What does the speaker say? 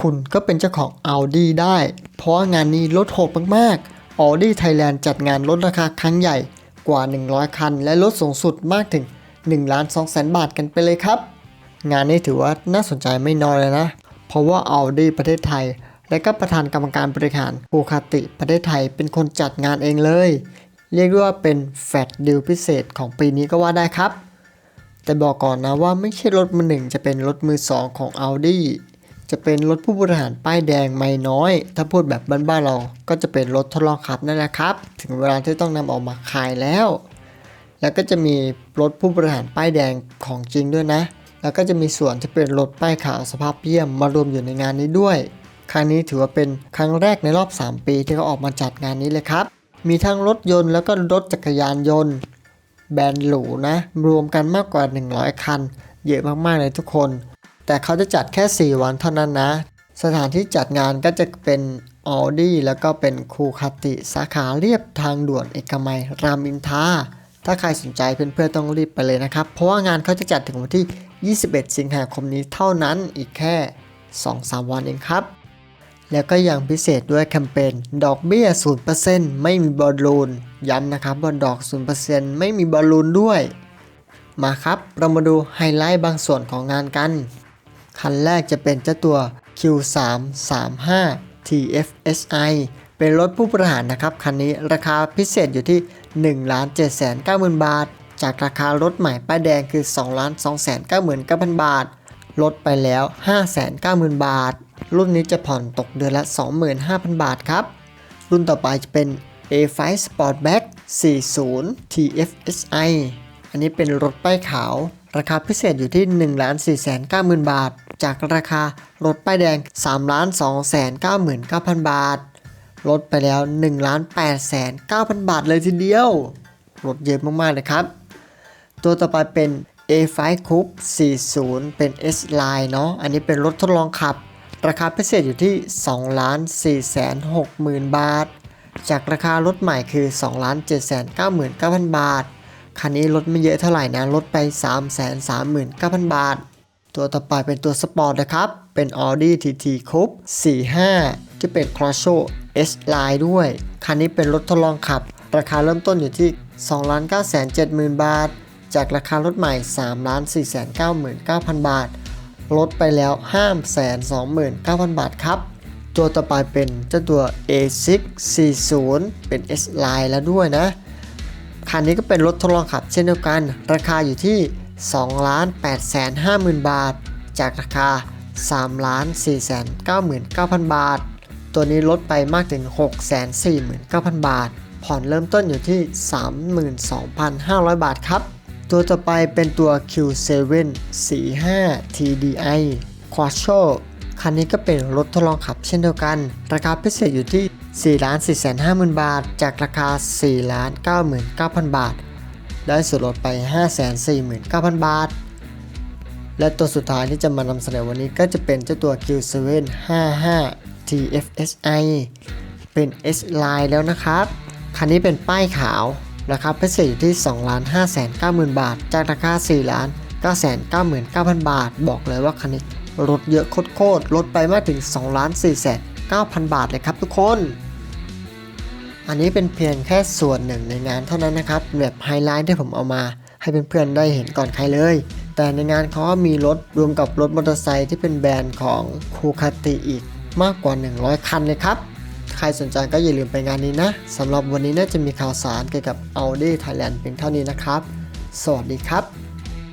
คุณก็เป็นเจ้าของ Audi ได้ เพราะงานนี้ลดโหดมากๆ Audi Thailand จัดงานลดราคาครั้งใหญ่กว่า 100 คัน และลดสูงสุดมากถึง1ล้าน2แสนบาทกันไปเลยครับ งานนี้ถือว่าน่าสนใจไม่น้อยเลยนะ เพราะว่า Audi ประเทศไทย และก็ประธานกรรมการบริหารโอคาติประเทศไทยเป็นคนจัดงานเองเลย เรียกได้ว่าเป็นแฟลตดิลพิเศษของปีนี้ก็ว่าได้ครับ แต่บอกก่อนนะว่าไม่ใช่รถมือหนึ่งจะเป็นรถมือสองของ Audi จะเป็นรถผู้บริหารป้ายแดงไม่น้อย ถ้าพูดแบบบ้านๆเราก็จะเป็นรถทดลองขับนั่นแหละครับ ถึงเวลาที่ต้องนำออกมาขายแล้ว แล้วก็จะมีรถผู้บริหารป้ายแดงของจริงด้วยนะ แล้วก็จะมีส่วนที่เป็นรถป้ายขาวสภาพเยี่ยมมารวมอยู่ในงานนี้ด้วย ครั้งนี้ถือว่าเป็นครั้งแรกในรอบ 3 ปีที่เขาออกมาจัดงานนี้เลยครับ มีทั้งรถยนต์แล้วก็รถจักรยานยนต์ แบรนด์หรูนะ รวมกันมากกว่า 100 คัน เยอะมากๆเลยทุกคน แต่เขาจะจัดแค่ 4 วันเท่านั้นนะ สถานที่จัดงานก็จะเป็น Audi แล้วก็เป็นคูคาติสาขาเรียบทางด่วนเอกมัยรามอินทราถ้าใครสนใจเพื่อนๆต้องรีบไปเลยนะครับ เพราะว่างานเขาจะจัดถึงวันที่ 21 สิงหาคมนี้เท่านั้นอีกแค่ 2-3 วันเองครับ แล้วก็ยังพิเศษด้วยแคมเปญดอกเบี้ย 0%ไม่มีบอลลูน ย้ำนะครับว่าดอก 0%ไม่มีบอลลูนด้วย มาครับ เรามาดูไฮไลท์บางส่วนของงานกัน คันแรกจะเป็นเจ้าตัว Q335 TFSI เป็นรถผู้บริหารนะครับคันนี้ราคาพิเศษอยู่ที่ 1 7 9 0 0 0 บาท จากราคารถใหม่ป้ายแดงคือ 2 2 9 9 0 0 บาท ลดไปแล้ว 590,000 บาท รุ่นนี้จะผ่อนตกเดือนละ 25,000 บาทครับ รุ่นต่อไปจะเป็น A5 Sportback 40 TFSI อันนี้เป็นรถป้ายขาว ราคาพิเศษอยู่ที่ 1 4 9 0 0 0 บาท จากราคารถป้ายแดง 3 2 9 9 0 0 0บาท ลดไปแล้ว 1 8 9 0 0 0 บาทเลยทีเดียว ลดเยอะมากๆเลยครับ ตัวต่อไปเป็น A5 Coupe 40 เป็น S Line เนาะ อันนี้เป็นรถทดลองขับ ราคาพิเศษอยู่ที่ 2 4 6 0 0 0 0บาท จากราคารถใหม่คือ 2 7 9 9 0 0 0 บาท คันนี้ลดไม่เยอะเท่าไหร่นะ ลดไป 3 3 9 0 0 0 บาท ตัวต่อไปเป็นตัวสปอร์ตนะครับ เป็น Audi TT Coupe 45 ที่เป็น Crosso S Line ด้วย คันนี้เป็นรถทดลองขับ ราคาเริ่มต้นอยู่ที่ 2 9 7 0 0 0 0 บาท จากราคารถใหม่ 3 4 9 9 0 0 0 บาท ลดไปแล้ว 5 2 9 0 0 0 บาทครับตัวต่อไปเป็นเจ้าตัว A6 40 เป็น S Line แล้วด้วยนะ คันนี้ก็เป็นรถทดลองขับเช่นเดียวกัน ราคาอยู่ที่ 2 8 5 0 0 0 บาท จากราคา 3 4 9 9 0 0 0 บาท ตัวนี้ลดไปมากถึง 6 4 9 0 0 0 บาท ผ่อนเริ่มต้นอยู่ที่ 32,500 บาทครับ ตัวต่อไปเป็นตัว Q7 45 TDI Quattro คันนี้ก็เป็นรถทดลองขับเช่นเดียวกัน ราคาพิเศษอยู่ที่ 4 4 5 0 0 0 0 บาท จากราคา4 9 9 0 0 0 บาท ได้ส่วนลดไป 5 4 9 0 0 0 บาท และตัวสุดท้ายที่จะมานำเสนอวันนี้ก็จะเป็นเจ้าตัว Q7 55 TFSI เป็น S Line แล้วนะครับ คันนี้เป็นป้ายขาวราคาพิเศษอยู่ที่ 2 5 9 0 0 0 0 บาท จากราคา4 9 9 9 9 0 0 0 บาท บอกเลยว่าคันนี้ลดเยอะโคตรๆลดไปมากถึง 2 4 9 0 0 0 9,000 บาทเลยครับทุกคน อันนี้เป็นเพียงแค่ส่วนหนึ่งในงานเท่านั้นนะครับแบบไฮไลท์ที่ผมเอามาให้เพื่อนๆได้เห็นก่อนใครเลย แต่ในงานเขามีรถรวมกับรถมอเตอร์ไซค์ที่เป็นแบรนด์ของคูคาติอีกมากกว่า 100 คันเลยครับ ใครสนใจก็อย่าลืมไปงานนี้นะสำหรับวันนี้น่าจะมีข่าวสารเกี่ยวกับ Audi Thailand เพียงเท่านี้นะครับ สวัสดีครับ